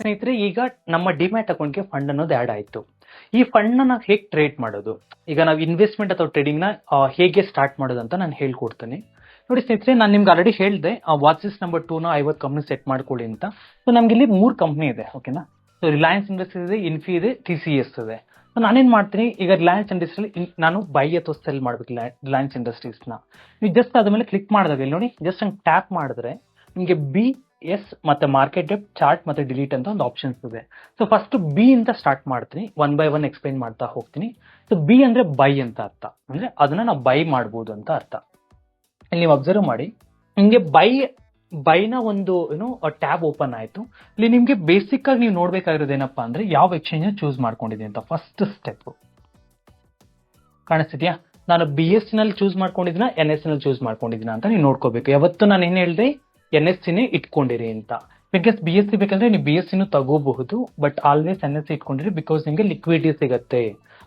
ಸ್ನೇಹಿತರೆ, ಈಗ ನಮ್ಮ ಡಿಮ್ಯಾಟ್ ಅಕೌಂಟ್ಗೆ ಫಂಡ್ ಅನ್ನೋದು ಆ್ಯಡ್ ಆಯಿತು. ಈ ಫಂಡ್ನ ನಾವು ಹೇಗೆ ಟ್ರೇಡ್ ಮಾಡೋದು? ಈಗ ನಾವು ಇನ್ವೆಸ್ಟ್ಮೆಂಟ್ ಅಥವಾ ಟ್ರೇಡಿಂಗ್ನ ಹೇಗೆ ಸ್ಟಾರ್ಟ್ ಮಾಡೋದು ಅಂತ ನಾನು ಹೇಳ್ಕೊಡ್ತೀನಿ. ನೋಡಿ ಸ್ನೇಹಿತರೆ, ನಾನು ನಿಮ್ಗೆ ಆಲ್ರೆಡಿ ಹೇಳಿದೆ ವಾಚಸ್ ನಂಬರ್ ಟೂನ ಐವತ್ತು ಕಂಪ್ನಿ ಸೆಟ್ ಮಾಡ್ಕೊಳ್ಳಿ ಅಂತ. ಸೊ ನಮ್ಗೆ ಇಲ್ಲಿ ಮೂರು ಕಂಪ್ನಿ ಇದೆ ಓಕೆನಾ ಸೊ ರಿಲಯನ್ಸ್ ಇಂಡಸ್ಟ್ರೀಸ್ ಇದೆ ಇನ್ಫಿ ಇದೆ ಟಿ ಸಿ ಎಸ್ ಇದೆ. ಸೊ ನಾನೇನ್ ಮಾಡ್ತೀನಿ, ಈಗ ರಿಲಯನ್ಸ್ ಇಂಡಸ್ಟ್ರಿಯಲ್ಲಿ ನಾನು ಬೈ ಅಥವಾ ಸೆಲ್ ಮಾಡ್ಬೇಕು ರಿಲಯನ್ಸ್ ಇಂಡಸ್ಟ್ರೀಸ್ನ ನೀವು ಜಸ್ಟ್ ಅದ್ರ ಮೇಲೆ ಕ್ಲಿಕ್ ಮಾಡಿದಾಗ ಇಲ್ಲಿ ನೋಡಿ ಜಸ್ಟ್ ಹಂಗೆ ಟ್ಯಾಪ್ ಮಾಡಿದ್ರೆ, ನಿಮಗೆ ಬಿ ಎಸ್ ಮತ್ತೆ ಮಾರ್ಕೆಟ್ ಡೆಪ್ ಚಾರ್ಟ್ ಮತ್ತೆ ಡಿಲೀಟ್ ಅಂತ ಒಂದು ಆಪ್ಷನ್ಸ್ ಇದೆ. ಸೊ ಫಸ್ಟ್ ಬಿ ಅಂತ ಸ್ಟಾರ್ಟ್ ಮಾಡ್ತೀನಿ. ಒನ್ ಬೈ ಒನ್ ಎಕ್ಸ್ಪ್ಲೈನ್ ಮಾಡ್ತಾ ಹೋಗ್ತೀನಿ. ಸೊ ಬಿ ಅಂದ್ರೆ ಬೈ ಅಂತ ಅರ್ಥ. ಅಂದ್ರೆ ಅದನ್ನ ನಾವು ಬೈ ಮಾಡ್ಬೋದು ಅಂತ ಅರ್ಥ. ಇಲ್ಲಿ ನೀವು ಅಬ್ಸರ್ವ್ ಮಾಡಿ. ನಿಮಗೆ ಬೈ ಬೈನ ಒಂದು ಏನು ಟ್ಯಾಬ್ ಓಪನ್ ಆಯ್ತು. ಇಲ್ಲಿ ನಿಮಗೆ ಬೇಸಿಕ್ ಆಗಿ ನೀವು ನೋಡ್ಬೇಕಾಗಿರೋದು ಏನಪ್ಪಾ ಅಂದ್ರೆ ಯಾವ ಎಕ್ಸ್ಚೇಂಜ್ ಚೂಸ್ ಮಾಡ್ಕೊಂಡಿದೆ ಅಂತ. ಫಸ್ಟ್ ಸ್ಟೆಪ್ ಕಾಣಿಸ್ತಿದ್ಯಾ? ನಾನು ಬಿ ಎಸ್ನಲ್ಲಿ ಚೂಸ್ ಮಾಡ್ಕೊಂಡಿದ್ದೀನ ಎನ್ ಎಸ್ನಲ್ಲಿ ಚೂಸ್ ಮಾಡ್ಕೊಂಡಿದ್ದೀನ ಅಂತ ನೀವು ನೋಡ್ಕೋಬೇಕು. ಯಾವತ್ತು ನಾನು ಏನ್ ಹೇಳಿದೆ? ಎನ್ ಎಸ್ ಸಿನೇ ಇಟ್ಕೊಂಡಿರಿ ಅಂತ. ಬಿಕಾಸ್ ಬಿ ಎಸ್ ಸಿ ಬೇಕಂದ್ರೆ ನೀವು ಬಿ ಎಸ್ ಸಿನೂ ತಗೋಬಹುದು but always N S C ಇಟ್ಕೊಂಡಿರಿ because ನಿಮಗೆ ಲಿಕ್ವಿಡಿಟಿ ಸಿಗತ್ತೆ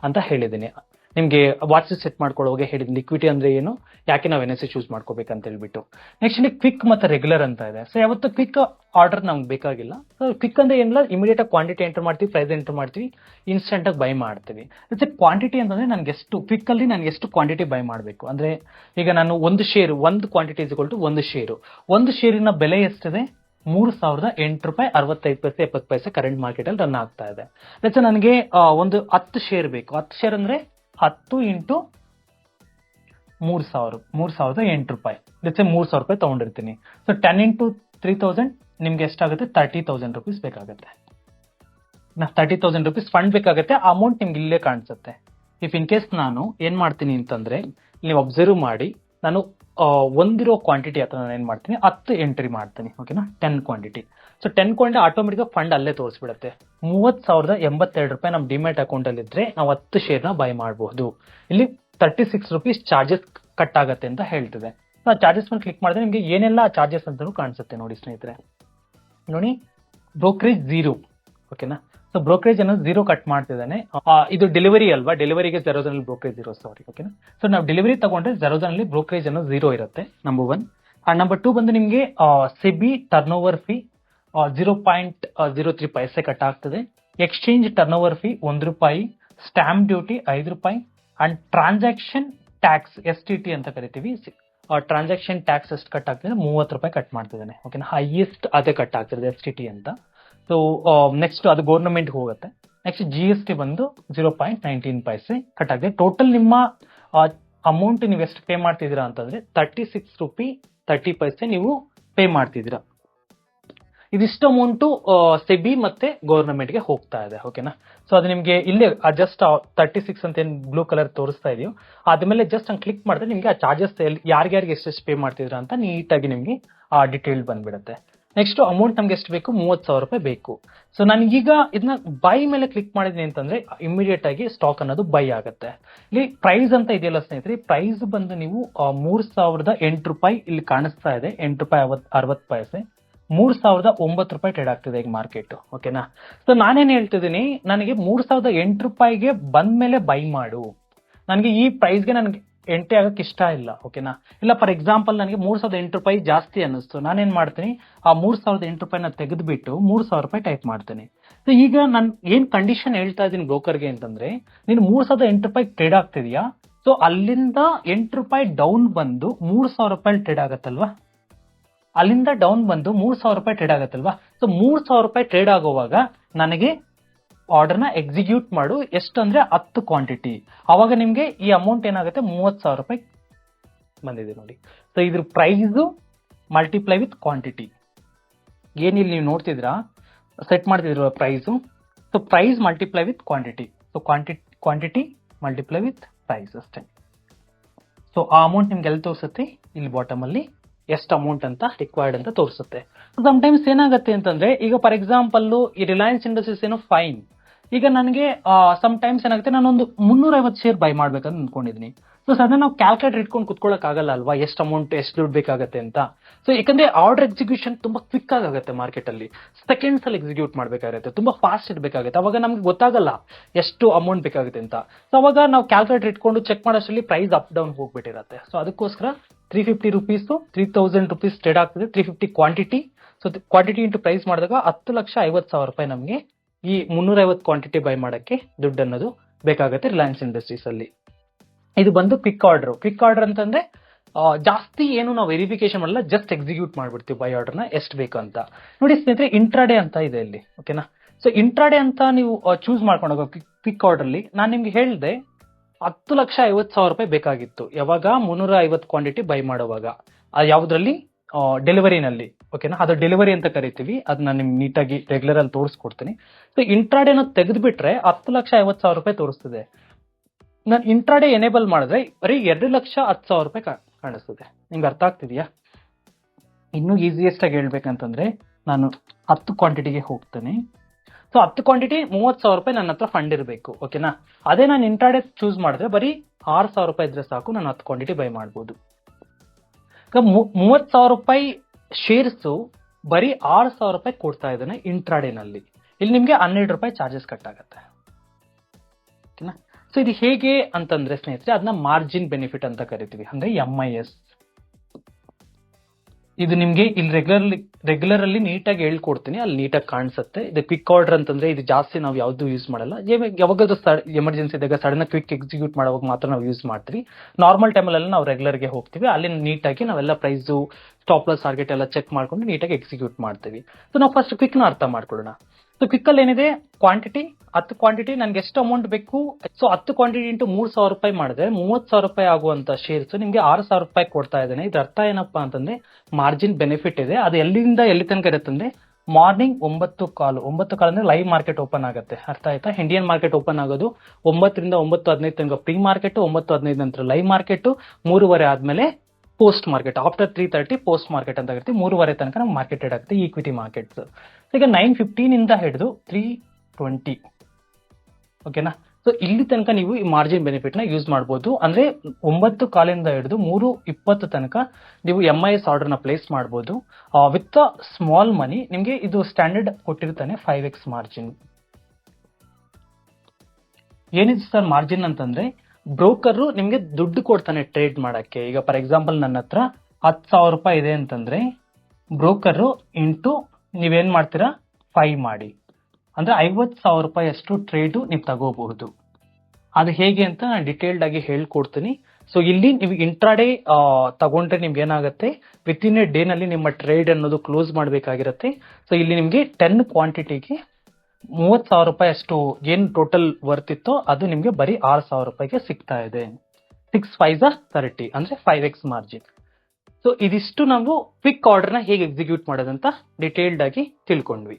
ಅಂತ ಹೇಳಿದ್ದೀನಿ. ನಿಮಗೆ ವಾಟ್ಸಪ್ ಸೆಟ್ ಮಾಡ್ಕೊಳ್ಳೋವಾಗ ಹೇಳಿದ್ದೀನಿ ಲಿಕ್ವಿಟಿ ಅಂದ್ರೆ ಏನು? ಯಾಕೆ ನಾವು ಎನ್ ಎಸ್ ಸಿ ಚೂಸ್ ಮಾಡ್ಕೋಬೇಕಂತ ಹೇಳ್ಬಿಟ್ಟು. ನೆಕ್ಸ್ಟ್ ಇಲ್ಲಿ ಕ್ವಿಕ್ ಮತ್ತು ರೆಗ್ಯುಲರ್ ಅಂತ ಇದೆ. ಸೊ ಯಾವತ್ತು ಕ್ವಿಕ್ ಆರ್ಡರ್ ನಮ್ಗೆ ಬೇಕಾಗಿಲ್ಲ. ಸೊ ಕ್ವಿಕ್ ಅಂದ್ರೆ ಏನಿಲ್ಲ ಇಮಿಡಿಯೇಟ್ ಕ್ವಾಂಟಿಟಿ ಎಂಟರ್ ಮಾಡ್ತೀವಿ ಪ್ರೈಸ್ ಎಂಟರ್ ಮಾಡ್ತೀವಿ ಇನ್ಸ್ಟೆಂಟ್ ಆಗಿ ಬೈ ಮಾಡ್ತೀವಿ. ಮತ್ತೆ ಕ್ವಾಂಟಿಟಿ ಅಂತಂದ್ರೆ ನನಗೆ ಎಷ್ಟು ಕ್ವಿಕ್ ಅಲ್ಲಿ ನನಗೆ ಎಷ್ಟು ಕ್ವಾಂಟಿಟಿ ಬೈ ಮಾಡಬೇಕು? ಅಂದ್ರೆ ಈಗ ನಾನು ಒಂದು ಶೇರು ಒಂದು ಕ್ವಾಂಟಿಟಿ ಟು ಒಂದು ಶೇರು ಒಂದು ಶೇರಿನ ಬೆಲೆ ಎಷ್ಟಿದೆ? ಮೂರು ಸಾವಿರದ ಎಂಟು ರೂಪಾಯಿ ಅರವತ್ತೈದು ಪೈಸೆ, ಎಪ್ಪತ್ತು ಪೈಸೆ ಕರೆಂಟ್ ಮಾರ್ಕೆಟ್ ಅಲ್ಲಿ ರನ್ ಆಗ್ತಾ ಇದೆ. ನನಗೆ ಒಂದು ಹತ್ತು ಶೇರ್ ಬೇಕು. ಹತ್ತು ಶೇರ್ ಅಂದ್ರೆ ಹತ್ತು ಇಂಟು ಮೂರು ಸಾವಿರ, ಮೂರು ಸಾವಿರದ ಎಂಟು ರೂಪಾಯಿ. ಜೊತೆ ಮೂರು ಸಾವಿರ ರೂಪಾಯಿ ತಗೊಂಡಿರ್ತೀನಿ. So ten into three thousand ನಿಮ್ಗೆ ಎಷ್ಟಾಗುತ್ತೆ? ತರ್ಟಿ ತೌಸಂಡ್ ರುಪೀಸ್ ಬೇಕಾಗುತ್ತೆ. ತರ್ಟಿ ತೌಸಂಡ್ ರುಪೀಸ್ ಫಂಡ್ ಬೇಕಾಗುತ್ತೆ ಅಮೌಂಟ್ ನಿಮ್ಗೆ ಇಲ್ಲೇ ಕಾಣಿಸುತ್ತೆ. ಇಫ್ ಇನ್ ಕೇಸ್ ನಾನು ಏನ್ ಮಾಡ್ತೀನಿ ಅಂತಂದ್ರೆ, ನೀವು ಅಬ್ಸರ್ವ್ ಮಾಡಿ, ನಾನು ಒಂದಿರೋ ಕ್ವಾಂಟಿಟಿ ಹತ್ರ ನಾನು ಏನು ಮಾಡ್ತೀನಿ? ಹತ್ತು ಎಂಟ್ರಿ ಮಾಡ್ತೀನಿ ಓಕೆನಾ ten quantity so ten quantity automatic fund ಅಲ್ಲೇ ತೋರಿಸ್ಬಿಡುತ್ತೆ. ಮೂವತ್ ಸಾವಿರದ ಎಂಬತ್ತೆರಡು ರೂಪಾಯಿ ನಮ್ಮ ಡಿಮ್ಯಾಟ್ ಅಕೌಂಟ್ ಅಲ್ಲಿ ಇದ್ರೆ ನಾವು ಹತ್ತು ಶೇರ್ನ ಬೈ ಮಾಡಬಹುದು ಇಲ್ಲಿ thirty six rupees charges cut ಆಗುತ್ತೆ ಅಂತ ಹೇಳ್ತಿದೆ. ನಾವು ಚಾರ್ಜಸ್ ಮೇಲೆ ಕ್ಲಿಕ್ ಮಾಡಿದ್ರೆ ನಿಮಗೆ ಏನೆಲ್ಲ ಚಾರ್ಜಸ್ ಅಂತಲೂ ಕಾಣಿಸುತ್ತೆ ನೋಡಿ ಸ್ನೇಹಿತರೆ. ನೋಡಿ ಬ್ರೋಕರೇಜ್ ಝೀರೋ ಓಕೆನಾ ಸೊ ಬ್ರೋಕರೇಜ್ ಅನ್ನೋದು ಜೀರೋ ಕಟ್ ಮಾಡ್ತಿದ್ದಾನೆ. ಇದು ಡೆಲಿವರಿ ಅಲ್ವಾ? ಡೆಲಿವರಿಗೆ ಜೆರೋದಲ್ಲಿ ಬ್ರೋಕರೇಜ್ ಇರೋ ಸಾರಿ ಓಕೆನಾ ಸೊ ನಾವು ಡೆಲಿವರಿ ತಗೊಂಡ್ರೆ ಜೆರೋದಲ್ಲಿ ಬ್ರೋಕರೇಜ್ ಅನ್ನೋದು ಝೀರೋ ಇರುತ್ತೆ number one and number two ಬಂದು ನಿಮಗೆ SEBI turnover fee zero point zero three ಪೈಸೆ ಕಟ್ ಆಗ್ತದೆ. ಎಕ್ಸ್ಚೇಂಜ್ ಟರ್ನ್ ಓವರ್ ಫೀ ಒಂದು ರೂಪಾಯಿ ಸ್ಟ್ಯಾಂಪ್ ಡ್ಯೂಟಿ ಐದು ರೂಪಾಯಿ and transaction tax S T T ಅಂತ ಕರಿತೀವಿ. ಟ್ರಾನ್ಸಾಕ್ಷನ್ ಟ್ಯಾಕ್ಸ್ ಎಷ್ಟು ಕಟ್ ಆಗ್ತದೆ? ಮೂವತ್ತು ರೂಪಾಯಿ ಕಟ್ ಮಾಡ್ತಿದ್ದಾನೆ ಓಕೆನಾ ಹೈಯೆಸ್ಟ್ ಅದೇ ಕಟ್ ಆಗ್ತದೆ ಎಸ್ ಟಿ ಟಿ ಅಂತ. ಸೊ ನೆಕ್ಸ್ಟ್ ಅದು ಗೌರ್ಮೆಂಟ್ಗೆ ಹೋಗುತ್ತೆ. ನೆಕ್ಸ್ಟ್ ಜಿ ಎಸ್ ಟಿ ಬಂದು ಜೀರೋ ಪಾಯಿಂಟ್ ನೈನ್ಟೀನ್ ಪೈಸೆ ಕಟ್ ಆಗಿದೆ. ಟೋಟಲ್ ನಿಮ್ಮ ಅಮೌಂಟ್ ನೀವು ಎಷ್ಟು ಪೇ ಮಾಡ್ತಿದ್ದೀರಾ ಅಂತಂದ್ರೆ ತರ್ಟಿ ಸಿಕ್ಸ್ ರುಪಿ ತರ್ಟಿ ಪೈಸೆ ನೀವು ಪೇ ಮಾಡ್ತಿದ್ದೀರಾ. ಇದಿಷ್ಟು ಅಮೌಂಟು ಸೆಬಿ ಮತ್ತೆ ಗೌರ್ಮೆಂಟ್ಗೆ ಹೋಗ್ತಾ ಇದೆ. ಓಕೆನಾ ಸೊ ಅದು ನಿಮಗೆ ಇಲ್ಲೇ ಜಸ್ಟ್ ತರ್ಟಿ ಸಿಕ್ಸ್ ಅಂತ ಏನು ಬ್ಲೂ ಕಲರ್ ತೋರಿಸ್ತಾ ಇದೆಯೋ, ಆದ್ಮೇಲೆ ಜಸ್ಟ್ ಹಂಗೆ ಕ್ಲಿಕ್ ಮಾಡಿದ್ರೆ ನಿಮಗೆ ಆ ಚಾರ್ಜಸ್ ಯಾರ್ಯಾರಿಗೆ ಎಷ್ಟೆಷ್ಟು ಪೇ ಮಾಡ್ತಿದ್ರ ಅಂತ ನೀಟಾಗಿ ನಿಮಗೆ, ಆ ಡಿಟೇಲ್ ಬಂದ್ಬಿಡುತ್ತೆ. ನೆಕ್ಸ್ಟ್ ಅಮೌಂಟ್ ನಮ್ಗೆ ಎಷ್ಟು ಬೇಕು? ಮೂವತ್ತು ಸಾವಿರ ರೂಪಾಯಿ ಬೇಕು. ಸೊ ನನಗೀಗ ಇದನ್ನ ಬೈ ಮೇಲೆ ಕ್ಲಿಕ್ ಮಾಡಿದ್ನಿ ಅಂತಂದ್ರೆ ಇಮಿಡಿಯೇಟ್ ಆಗಿ ಸ್ಟಾಕ್ ಅನ್ನೋದು ಬೈ ಆಗುತ್ತೆ. ಇಲ್ಲಿ ಪ್ರೈಸ್ ಅಂತ ಇದೆಯಲ್ಲ ಸ್ನೇಹಿತರೆ ಪ್ರೈಸ್ ಬಂದು ನೀವು ಮೂರ್ ಸಾವಿರದ ಎಂಟು ರೂಪಾಯಿ ಇಲ್ಲಿ ಕಾಣಿಸ್ತಾ ಇದೆ. ಎಂಟು ರೂಪಾಯಿ ಅವತ್ ಅರವತ್ತು ಪೈಸೆ. ಮೂರ್ ಸಾವಿರದ ಒಂಬತ್ತು ರೂಪಾಯಿ ಟ್ರೇಡ್ ಆಗ್ತಿದೆ ಈಗ ಮಾರ್ಕೆಟ್ ಓಕೆನಾ ಸೊ ನಾನೇನ್ ಹೇಳ್ತಿದ್ದೀನಿ, ನನಗೆ ಮೂರ್ ಸಾವಿರದ ಎಂಟು ರೂಪಾಯಿಗೆ ಬಂದ್ಮೇಲೆ ಬೈ ಮಾಡು. ನನಗೆ ಈ ಪ್ರೈಸ್ಗೆ ನನಗೆ ಎಂಟ್ರಿ ಆಗಕ್ಕೆ ಇಷ್ಟ ಇಲ್ಲ ಓಕೆನಾ ಇಲ್ಲ ಫಾರ್ ಎಕ್ಸಾಂಪಲ್ ನನಗೆ ಮೂರ್ ಸಾವಿರದ ಎಂಟು ರೂಪಾಯಿ ಜಾಸ್ತಿ ಅನ್ನಿಸ್ತು. ನಾನೇನ್ ಮಾಡ್ತೀನಿ? ಆ ಮೂರ್ ಸಾವಿರದ ಎಂಟು ರೂಪಾಯಿನ ತೆಗೆದುಬಿಟ್ಟು ಮೂರ್ ಸಾವಿರ ರೂಪಾಯಿ ಟೈಪ್ ಮಾಡ್ತೀನಿ. ಸೊ ಈಗ ನಾನು ಏನ್ ಕಂಡೀಷನ್ ಹೇಳ್ತಾ ಇದ್ದೀನಿ ಬ್ರೋಕರ್ಗೆ ಅಂತಂದ್ರೆ, ನೀನು ಮೂರ್ ಸಾವಿರದ ಎಂಟು ರೂಪಾಯಿ ಟ್ರೇಡ್ ಆಗ್ತಿದ್ಯಾ? ಸೊ ಅಲ್ಲಿಂದ ಎಂಟು ರೂಪಾಯಿ ಡೌನ್ ಬಂದು ಮೂರ್ ಸಾವಿರ ರೂಪಾಯಿ ಟ್ರೇಡ್ ಆಗತ್ತಲ್ವಾ? ಅಲ್ಲಿಂದ ಡೌನ್ ಬಂದು ಮೂರ್ ಸಾವಿರ ರೂಪಾಯಿ ಟ್ರೇಡ್ ಆಗತ್ತಲ್ವಾ? ಸೊ ಮೂರ್ ಸಾವಿರ ರೂಪಾಯಿ ಟ್ರೇಡ್ ಆಗುವಾಗ ನನಗೆ ಆರ್ಡರ್ನ ಎಕ್ಸಿಕ್ಯೂಟ್ ಮಾಡು ಎಷ್ಟು ಅಂದರೆ ಹತ್ತು ಕ್ವಾಂಟಿಟಿ ಅವಾಗ ನಿಮಗೆ ಈ ಅಮೌಂಟ್ ಏನಾಗುತ್ತೆ? ಮೂವತ್ತು ಸಾವಿರ ರೂಪಾಯಿ ಬಂದಿದೆ ನೋಡಿ. ಸೊ ಇದ್ರ ಪ್ರೈಸು ಮಲ್ಟಿಪ್ಲೈ ವಿತ್ ಕ್ವಾಂಟಿಟಿ ಏನಿಲ್ಲಿ ನೀವು ನೋಡ್ತಿದ್ರಾ ಸೆಟ್ ಮಾಡ್ತಿದ್ರು price so price multiply with quantity so quantity quantity multiply with price ಅಷ್ಟೇ. ಸೊ ಆ ಅಮೌಂಟ್ ನಿಮ್ಗೆ ಎಲ್ಲಿ ತೋರಿಸುತ್ತೆ? ಇಲ್ಲಿ ಬಾಟಮ್ ಅಲ್ಲಿ. ಎಷ್ಟು ಅಮೌಂಟ್ ಅಂತ ರಿಕ್ವೈರ್ಡ್ ಅಂತ ತೋರಿಸುತ್ತೆ. ಸಮ್ ಟೈಮ್ಸ್ ಏನಾಗುತ್ತೆ ಅಂತಂದ್ರೆ, ಈಗ ಫಾರ್ ಎಕ್ಸಾಂಪಲ್ ಈ ರಿಲಯನ್ಸ್ ಇಂಡಸ್ಟ್ರೀಸ್ ಏನೋ ಫೈನ್ ಈಗ ನನಗೆ ಸಮ್ ಟೈಮ್ಸ್ ಏನಾಗುತ್ತೆ, ನಾನೊಂದು ಮುನ್ನೂರ ಐವತ್ತು ಶೇರ್ ಬೈ ಮಾಡ್ಬೇಕಂತ ಅಂದ್ಕೊಂಡಿದ್ದೀನಿ ಸೊ ಅದನ್ನ ನಾವು ಕ್ಯಾಲ್ಕುಲೇಟರ್ ಇಟ್ಕೊಂಡು ಕುತ್ಕೊಳ್ಳೋಕೆ ಆಗಲ್ಲ ಅಲ್ವಾ, ಎಷ್ಟು ಅಮೌಂಟ್ ಎಷ್ಟು ದುಡ್ಡು ಬೇಕಾಗುತ್ತೆ ಅಂತ. ಸೊ ಯಾಕಂದ್ರೆ ಆರ್ಡರ್ ಎಕ್ಸಿಕ್ಯೂಷನ್ ತುಂಬಾ ಕ್ವಿಕ್ ಆಗುತ್ತೆ ಮಾರ್ಕೆಟ್ ಅಲ್ಲಿ. ಸೆಕೆಂಡ್ಸ್ ಅಲ್ಲಿ ಎಕ್ಸಿಕ್ಯೂಟ್ ಮಾಡ್ಬೇಕಾಗುತ್ತೆ, ತುಂಬಾ ಫಾಸ್ಟ್ ಇರಬೇಕಾಗುತ್ತೆ. ಅವಾಗ ನಮ್ಗೆ ಗೊತ್ತಾಗಲ್ಲ ಎಷ್ಟು ಅಮೌಂಟ್ ಬೇಕಾಗುತ್ತೆ ಅಂತ. ಸೊ ಅವಾಗ ನಾವು ಕ್ಯಾಲ್ಕುಲೇಟರ್ ಇಟ್ಕೊಂಡು ಚೆಕ್ ಮಾಡೋಷ್ಟರಲ್ಲಿ ಪ್ರೈಸ್ ಅಪ್ ಡೌನ್ ಹೋಗ್ಬಿಟ್ಟಿರತ್ತೆ. ಸೊ ಅದಕ್ಕೋಸ್ಕರ three fifty rupees three thousand rupees trade ಆಗ್ತದೆ. Three fifty quantity so quantity into price ಮಾಡಿದಾಗ ಹತ್ತು ಲಕ್ಷ ಐವತ್ತು ಸಾವಿರ ರೂಪಾಯಿ ನಮಗೆ ಈ ಮುನ್ನೂರ ಐವತ್ತು ಕ್ವಾಂಟಿಟಿ ಬೈ ಮಾಡೋಕ್ಕೆ ದುಡ್ಡು ಅನ್ನೋದು ಬೇಕಾಗುತ್ತೆ ರಿಲಯನ್ಸ್ ಇಂಡಸ್ಟ್ರೀಸ್ ಅಲ್ಲಿ. ಇದು ಬಂದು ಕ್ವಿಕ್ ಆರ್ಡರ್ ಕ್ವಿಕ್ ಆರ್ಡರ್ ಅಂತಂದ್ರೆ ಜಾಸ್ತಿ ಏನು ನಾವು ವೆರಿಫಿಕೇಶನ್ ಮಾಡಲ್ಲ ಜಸ್ಟ್ ಎಕ್ಸಿಕ್ಯೂಟ್ ಮಾಡ್ಬಿಡ್ತೀವಿ ಬೈ ಆರ್ಡರ್ನ ಎಷ್ಟು ಬೇಕು ಅಂತ. ನೋಡಿ ಸ್ನೇಹಿತರೆ ಇಂಟ್ರಾಡೇ ಅಂತ ಇದೆ ಇಲ್ಲಿ ಓಕೆನಾ ಸೊ ಇಂಟ್ರಾಡೆ ಅಂತ ನೀವು ಚೂಸ್ ಮಾಡ್ಕೊಂಡು ಹೋಗೋ ಕ್ವಿಕ್ ಆರ್ಡರ್ಲಿ ನಾನು ನಿಮ್ಗೆ ಹೇಳಿದೆ ಹತ್ತು ಲಕ್ಷ ಐವತ್ತು ಸಾವಿರ ರೂಪಾಯಿ ಬೇಕಾಗಿತ್ತು. ಯಾವಾಗ? ಮುನ್ನೂರ ಐವತ್ತು ಕ್ವಾಂಟಿಟಿ ಬೈ ಮಾಡುವಾಗ. ಯಾವುದ್ರಲ್ಲಿ? ಡೆಲಿವರಿನಲ್ಲಿ ಓಕೆನಾ ಅದು ಡೆಲಿವರಿ ಅಂತ ಕರಿತೀವಿ. ಅದನ್ನ ನಿಮ್ಗೆ ನೀಟಾಗಿ ರೆಗ್ಯುಲರ್ ಅಲ್ಲಿ ತೋರಿಸ್ಕೊಡ್ತೀನಿ. ಸೊ ಇಂಟ್ರಾಡೇನ ತೆಗೆದುಬಿಟ್ರೆ ಹತ್ತು ಲಕ್ಷ ಐವತ್ತು ಸಾವಿರ ರೂಪಾಯಿ ತೋರಿಸ್ತದೆ. ನಾನು ಇಂಟ್ರಾಡೆ ಎನೇಬಲ್ ಮಾಡಿದ್ರೆ ಬರೀ ಎರಡು ಲಕ್ಷ ಹತ್ತು ಸಾವಿರ ರೂಪಾಯಿ ಕಾಣಿಸ್ತದೆ. ನಿಮ್ಗೆ ಅರ್ಥ ಆಗ್ತಿದೆಯಾ? ಇನ್ನೂ ಈಸಿಯೆಸ್ಟ್ ಆಗಿ ಹೇಳ್ಬೇಕಂತಂದ್ರೆ ನಾನು ಹತ್ತು ಕ್ವಾಂಟಿಟಿಗೆ ಹೋಗ್ತೇನೆ. ಸೊ ಹತ್ತು ಕ್ವಾಂಟಿಟಿ ಮೂವತ್ತು ಸಾವಿರ ರೂಪಾಯಿ ನನ್ನ ಹತ್ರ ಫಂಡ್ ಇರಬೇಕು ಓಕೆನಾ ಅದೇ ನಾನು ಇಂಟ್ರಾಡೇ ಚೂಸ್ ಮಾಡಿದ್ರೆ ಬರೀ ಆರು ಸಾವಿರ ರೂಪಾಯಿ ಇದ್ರೆ ಸಾಕು, ನಾನು ಹತ್ತು ಕ್ವಾಂಟಿಟಿ ಬೈ ಮಾಡ್ಬೋದು. ಮೂವತ್ ಮೂವತ್ತು ಸಾವಿರ ರೂಪಾಯಿ ಶೇರ್ಸು ಬರೀ ಆರು ಸಾವಿರ ರೂಪಾಯಿ ಕೊಡ್ತಾ ಇದ್ದಾನೆ ಇಂಟ್ರಾಡೇನಲ್ಲಿ ಇಲ್ಲಿ ನಿಮಗೆ ಹನ್ನೆರಡು ರೂಪಾಯಿ ಚಾರ್ಜಸ್ ಕಟ್ ಆಗುತ್ತೆ. ಸೊ ಇದು ಹೇಗೆ ಅಂತಂದ್ರೆ ಸ್ನೇಹಿತರೆ, ಅದನ್ನ ಮಾರ್ಜಿನ್ ಬೆನಿಫಿಟ್ ಅಂತ ಕರಿತೀವಿ. ಅಂದ್ರೆ ಎಂ ಐ ಎಸ್ ಇದು ನಿಮ್ಗೆ ಇಲ್ಲಿ ರೆಗ್ಯುಲರ್ಲಿ ರೆಗ್ಯುಲರ್ ಅಲ್ಲಿ ನೀಟಾಗಿ ಹೇಳ್ಕೊಡ್ತೀನಿ. ಅಲ್ಲಿ ನೀಟಾಗಿ ಕಾಣಿಸುತ್ತೆ. ಇದು ಕ್ವಿಕ್ ಆರ್ಡರ್ ಅಂತಂದ್ರೆ ಇದು ಜಾಸ್ತಿ ನಾವು ಯಾವ್ದು ಯೂಸ್ ಮಾಡಲ್ಲ. ಯಾವಾಗ- ಯಾವಾಗಾದ್ರೂ ಎಮರ್ಜೆನ್ಸಿ ಇದ್ದಾಗ ಸಡನ್ ಕ್ವಿಕ್ ಎಕ್ಸಿಕ್ಯೂಟ್ ಮಾಡುವಾಗ ಮಾತ್ರ ನಾವು ಯೂಸ್ ಮಾಡ್ತೀವಿ. ನಾರ್ಮಲ್ ಟೈಮಲ್ಲಿ ನಾವು ರೆಗ್ಯುಲರ್ಗೆ ಹೋಗ್ತೀವಿ. ಅಲ್ಲಿ ನೀಟಾಗಿ ನಾವೆಲ್ಲ ಪ್ರೈಸು ಸ್ಟಾಪ್ಲಸ್ ಟಾರ್ಗೆಟ್ ಎಲ್ಲ ಚೆಕ್ ಮಾಡ್ಕೊಂಡು ನೀಟಾಗಿ ಎಕ್ಸಿಕ್ಯೂಟ್ ಮಾಡ್ತೀವಿ. ಸೊ ನಾವು ಫಸ್ಟ್ ಕ್ವಿಕ್ನ ಅರ್ಥ ಮಾಡ್ಕೊಳ್ಳೋಣ ಸೊ ಕ್ವಿಕ್ ಅಲ್ಲಿ ಏನಿದೆ? ಕ್ವಾಂಟಿಟಿ ಹತ್ತು ಕ್ವಾಂಟಿಟಿ ನನ್ಗೆ ಎಷ್ಟು ಅಮೌಂಟ್ ಬೇಕು? ಸೊ ಹತ್ತು ಕ್ವಾಂಟಿಟಿ ಇಂಟು ಮೂರ್ ಸಾವಿರ ರೂಪಾಯಿ ಮಾಡಿದ್ರೆ ಮೂವತ್ ಸಾವಿರ ರೂಪಾಯಿ ಆಗುವಂತ ಶೇರ್ಸ್ ನಿಮ್ಗೆ ಆರು ಸಾವಿರ ರೂಪಾಯಿ ಕೊಡ್ತಾ ಇದ್ದೇನೆ. ಇದ್ರ ಅರ್ಥ ಏನಪ್ಪಾ ಅಂತಂದ್ರೆ ಮಾರ್ಜಿನ್ ಬೆನಿಫಿಟ್ ಇದೆ. ಅದು ಎಲ್ಲಿಂದ ಎಲ್ಲಿ ತನಕ ಇರುತ್ತಂದ್ರೆ ಮಾರ್ನಿಂಗ್ ಒಂಬತ್ತು ಕಾಲು. ಒಂಬತ್ತು ಕಾಲ್ ಅಂದ್ರೆ ಲೈವ್ ಮಾರ್ಕೆಟ್ ಓಪನ್ ಆಗುತ್ತೆ. ಅರ್ಥ ಆಯ್ತಾ? ಇಂಡಿಯನ್ ಮಾರ್ಕೆಟ್ ಓಪನ್ ಆಗೋದು ಒಂಬತ್ತರಿಂದ ಒಂಬತ್ತು ಹದಿನೈದು ತನಕ ಪ್ರೀ ಮಾರ್ಕೆಟ್ ಒಂಬತ್ತು ಹದಿನೈದು ನಂತರ ಲೈವ್ ಮಾರ್ಕೆಟ್ ಮೂರುವರೆ ಆದ್ಮೇಲೆ post market after three thirty post market ಅಂತ ಇರುತ್ತೆ ಮೂರುವರೆ ತನಕ ನಮ್ಗೆ ಮಾರ್ಕೆಟ್ ಆಗುತ್ತೆ ಈಕ್ವಿಟಿ ಮಾರ್ಕೆಟ್ಸ್ ಈಗ ನೈನ್ ಫಿಫ್ಟೀನ್ ಇಂದ ಹಿಡಿದು ತ್ರೀ ಟ್ವೆಂಟಿ ಓಕೆನಾ ಸೊ ಇಲ್ಲಿ ತನಕ ನೀವು ಈ ಮಾರ್ಜಿನ್ ಬೆನಿಫಿಟ್ನ ಯೂಸ್ ಮಾಡಬಹುದು ಅಂದ್ರೆ ಒಂಬತ್ತು ಕಾಲಿಂದ ಹಿಡಿದು ಮೂರು ಇಪ್ಪತ್ತು ತನಕ ನೀವು ಎಂ ಐ ಎಸ್ ಆರ್ಡರ್ನ ಪ್ಲೇಸ್ ಮಾಡಬಹುದು ವಿತ್ ಸ್ಮಾಲ್ ಮನಿ ನಿಮ್ಗೆ ಇದು ಸ್ಟ್ಯಾಂಡರ್ಡ್ ಕೊಟ್ಟಿರ್ತಾನೆ ಫೈವ್ ಎಕ್ಸ್ ಮಾರ್ಜಿನ್ ಏನಿದೆ ಸರ್ ಮಾರ್ಜಿನ್ ಅಂತಂದ್ರೆ ಬ್ರೋಕರು ನಿಮ್ಗೆ ದುಡ್ಡು ಕೊಡ್ತಾನೆ ಟ್ರೇಡ್ ಮಾಡಕ್ಕೆ. ಈಗ ಫಾರ್ ಎಕ್ಸಾಂಪಲ್ ನನ್ನ ಹತ್ರ ಹತ್ತು ಸಾವಿರ ರೂಪಾಯಿ ಇದೆ ಅಂತಂದ್ರೆ ಬ್ರೋಕರು ಇಂಟು ನೀವೇನ್ ಮಾಡ್ತೀರಾ? ಫೈವ್ ಮಾಡಿ. ಅಂದ್ರೆ ಐವತ್ತು ಸಾವಿರ ರೂಪಾಯಿ ಅಷ್ಟು ಟ್ರೇಡು ನೀವು ತಗೋಬಹುದು. ಅದು ಹೇಗೆ ಅಂತ ನಾನು ಡಿಟೇಲ್ಡ್ ಆಗಿ ಹೇಳ್ಕೊಡ್ತೀನಿ. ಸೊ ಇಲ್ಲಿ ನೀವು ಇಂಟ್ರಾಡೇ ತಗೊಂಡ್ರೆ ನಿಮ್ಗೆ ಏನಾಗುತ್ತೆ? ವಿತ್ ಇನ್ ಎ ಡೇ ನಲ್ಲಿ ನಿಮ್ಮ ಟ್ರೇಡ್ ಅನ್ನೋದು ಕ್ಲೋಸ್ ಮಾಡಬೇಕಾಗಿರುತ್ತೆ. ಸೊ ಇಲ್ಲಿ ನಿಮ್ಗೆ ಟೆನ್ ಕ್ವಾಂಟಿಟಿಗೆ ಮೂವತ್ ಸಾವಿರ ರೂಪಾಯಿ ಅಷ್ಟು ಏನು ಟೋಟಲ್ ವರ್ತ್ ಇತ್ತೋ ಅದು ನಿಮ್ಗೆ ಬರೀ ಆರು ಸಾವಿರ ರೂಪಾಯಿಗೆ ಸಿಗ್ತಾ ಇದೆ. ಸಿಕ್ಸ್ ಫೈವ್ ತರ್ಟಿ ಅಂದ್ರೆ ಫೈವ್ ಎಕ್ಸ್ ಮಾರ್ಜಿನ್ ಸೊ ಇದಿಷ್ಟು ನಾವು ಕ್ವಿಕ್ ಆರ್ಡರ್ನ ಹೇಗೆ ಎಕ್ಸಿಕ್ಯೂಟ್ ಮಾಡೋದಂತ ಡಿಟೇಲ್ಡ್ ಆಗಿ ತಿಳ್ಕೊಂಡ್ವಿ.